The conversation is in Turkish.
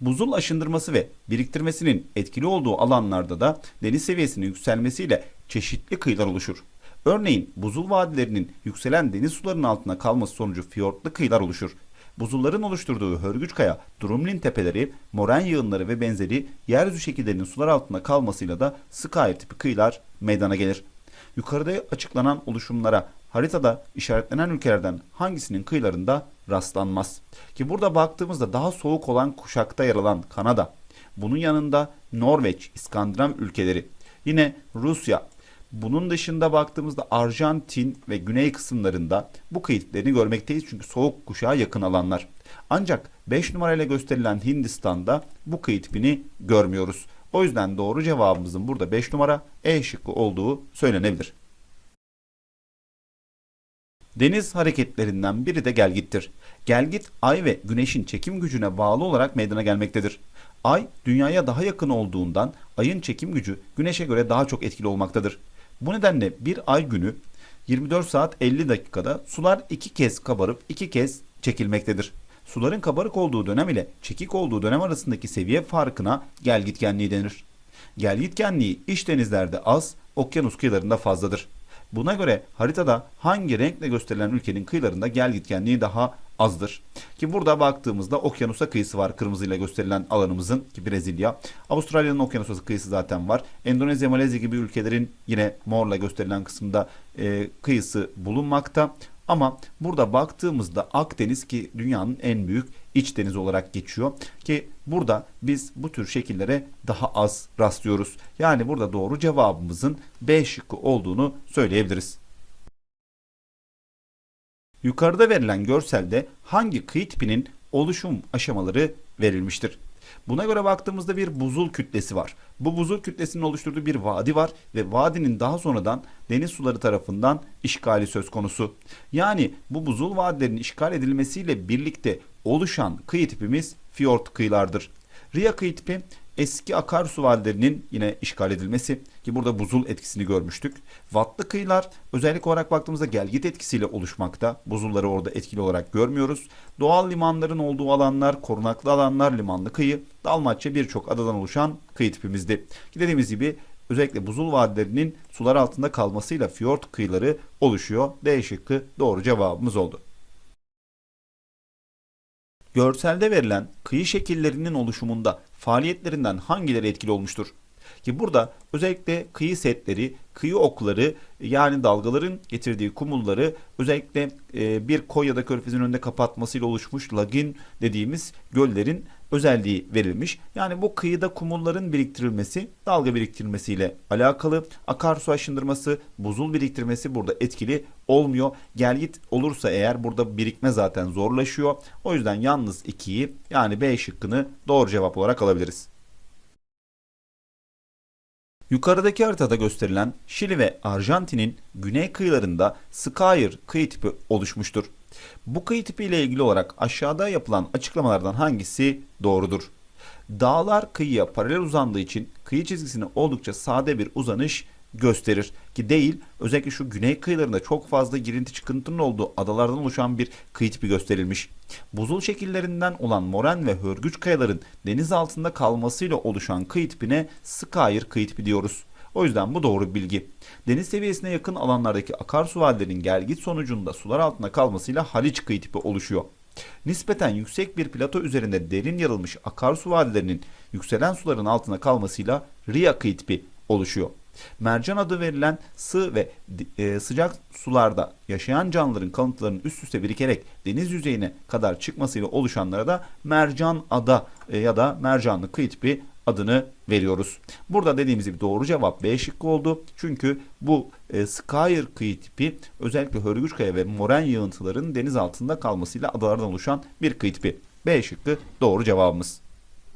Buzul aşındırması ve biriktirmesinin etkili olduğu alanlarda da deniz seviyesinin yükselmesiyle çeşitli kıyılar oluşur. Örneğin buzul vadilerinin yükselen deniz sularının altına kalması sonucu fiyortlu kıyılar oluşur. Buzulların oluşturduğu hörgüç kaya, Drumlin tepeleri, moren yığınları ve benzeri yeryüzü şekillerinin sular altında kalmasıyla da Skyr tipi kıyılar meydana gelir. Yukarıda açıklanan oluşumlara haritada işaretlenen ülkelerden hangisinin kıyılarında rastlanmaz? Ki burada baktığımızda daha soğuk olan kuşakta yer alan Kanada, bunun yanında Norveç, İskandinav ülkeleri, yine Rusya, bunun dışında baktığımızda Arjantin ve güney kısımlarında bu kıyı tiplerini görmekteyiz çünkü soğuk kuşağa yakın alanlar. Ancak 5 numarayla gösterilen Hindistan'da bu kıyı tipini görmüyoruz. O yüzden doğru cevabımızın burada 5 numara E şıkkı olduğu söylenebilir. Deniz hareketlerinden biri de gelgittir. Gelgit ay ve güneşin çekim gücüne bağlı olarak meydana gelmektedir. Ay dünyaya daha yakın olduğundan ayın çekim gücü güneşe göre daha çok etkili olmaktadır. Bu nedenle bir ay günü 24 saat 50 dakikada sular iki kez kabarıp iki kez çekilmektedir. Suların kabarık olduğu dönem ile çekik olduğu dönem arasındaki seviye farkına gelgitgenliği denir. Gelgitgenliği iç denizlerde az, okyanus kıyılarında fazladır. Buna göre haritada hangi renkle gösterilen ülkenin kıyılarında gelgitgenliği daha azdır. Ki burada baktığımızda okyanusa kıyısı var kırmızıyla gösterilen alanımızın ki Brezilya. Avustralya'nın okyanusa kıyısı zaten var. Endonezya, Malezya gibi ülkelerin yine morla gösterilen kısımda e, kıyısı bulunmakta. Ama burada baktığımızda Akdeniz ki dünyanın en büyük iç deniz olarak geçiyor ki burada biz bu tür şekillere daha az rastlıyoruz. Yani burada doğru cevabımızın B şıkkı olduğunu söyleyebiliriz. Yukarıda verilen görselde hangi kıyı tipinin oluşum aşamaları verilmiştir? Buna göre baktığımızda bir buzul kütlesi var. Bu buzul kütlesinin oluşturduğu bir vadi var ve vadinin daha sonradan deniz suları tarafından işgali söz konusu. Yani bu buzul vadilerin işgal edilmesiyle birlikte oluşan kıyı tipimiz fiyort kıyılardır. Ria kıyı tipi eski akarsu vadilerinin yine işgal edilmesi ki burada buzul etkisini görmüştük. Vatlı kıyılar özellik olarak baktığımızda gelgit etkisiyle oluşmakta. Buzulları orada etkili olarak görmüyoruz. Doğal limanların olduğu alanlar, korunaklı alanlar, limanlı kıyı, Dalmatça birçok adadan oluşan kıyı tipimizdi. Ki dediğimiz gibi özellikle buzul vadilerinin sular altında kalmasıyla fiyort kıyıları oluşuyor. D şıkkı doğru cevabımız oldu. Görselde verilen kıyı şekillerinin oluşumunda faaliyetlerinden hangileri etkili olmuştur? Ki burada özellikle kıyı setleri, kıyı okları yani dalgaların getirdiği kumulları özellikle e, bir koy ya da körfezin önünde kapatmasıyla oluşmuş lagin dediğimiz göllerin özelliği verilmiş. Yani bu kıyıda kumulların biriktirilmesi dalga biriktirilmesiyle alakalı. Akarsu aşındırması, buzul biriktirmesi burada etkili olmuyor. Gelgit olursa eğer burada birikme zaten zorlaşıyor. O yüzden yalnız 2'yi yani B şıkkını doğru cevap olarak alabiliriz. Yukarıdaki haritada gösterilen Şili ve Arjantin'in güney kıyılarında Skyr kıyı tipi oluşmuştur. Bu kıyı tipi ile ilgili olarak aşağıda yapılan açıklamalardan hangisi doğrudur? Dağlar kıyıya paralel uzandığı için kıyı çizgisine oldukça sade bir uzanış gösterir ki değil özellikle şu güney kıyılarında çok fazla girinti çıkıntının olduğu adalardan oluşan bir kıyı tipi gösterilmiş. Buzul şekillerinden olan moren ve hörgüç kayaların deniz altında kalmasıyla oluşan kıyı tipine Skyr kıyı tipi diyoruz. O yüzden bu doğru bilgi. Deniz seviyesine yakın alanlardaki akarsu vadilerinin gelgit sonucunda sular altında kalmasıyla Haliç kıyı tipi oluşuyor. Nispeten yüksek bir plato üzerinde derin yarılmış akarsu vadilerinin yükselen suların altına kalmasıyla Ria kıyı tipi oluşuyor. Mercan adı verilen sığ ve e, sıcak sularda yaşayan canlıların kalıntılarının üst üste birikerek deniz yüzeyine kadar çıkmasıyla oluşanlara da mercan ada e, ya da mercanlı kıyı tipi adını veriyoruz. Burada dediğimiz gibi doğru cevap B şıkkı oldu. Çünkü bu e, Skyr kıyı tipi özellikle Hörgüçkaya ve Moren yığıntıların deniz altında kalmasıyla adalardan oluşan bir kıyı tipi. B şıkkı doğru cevabımız.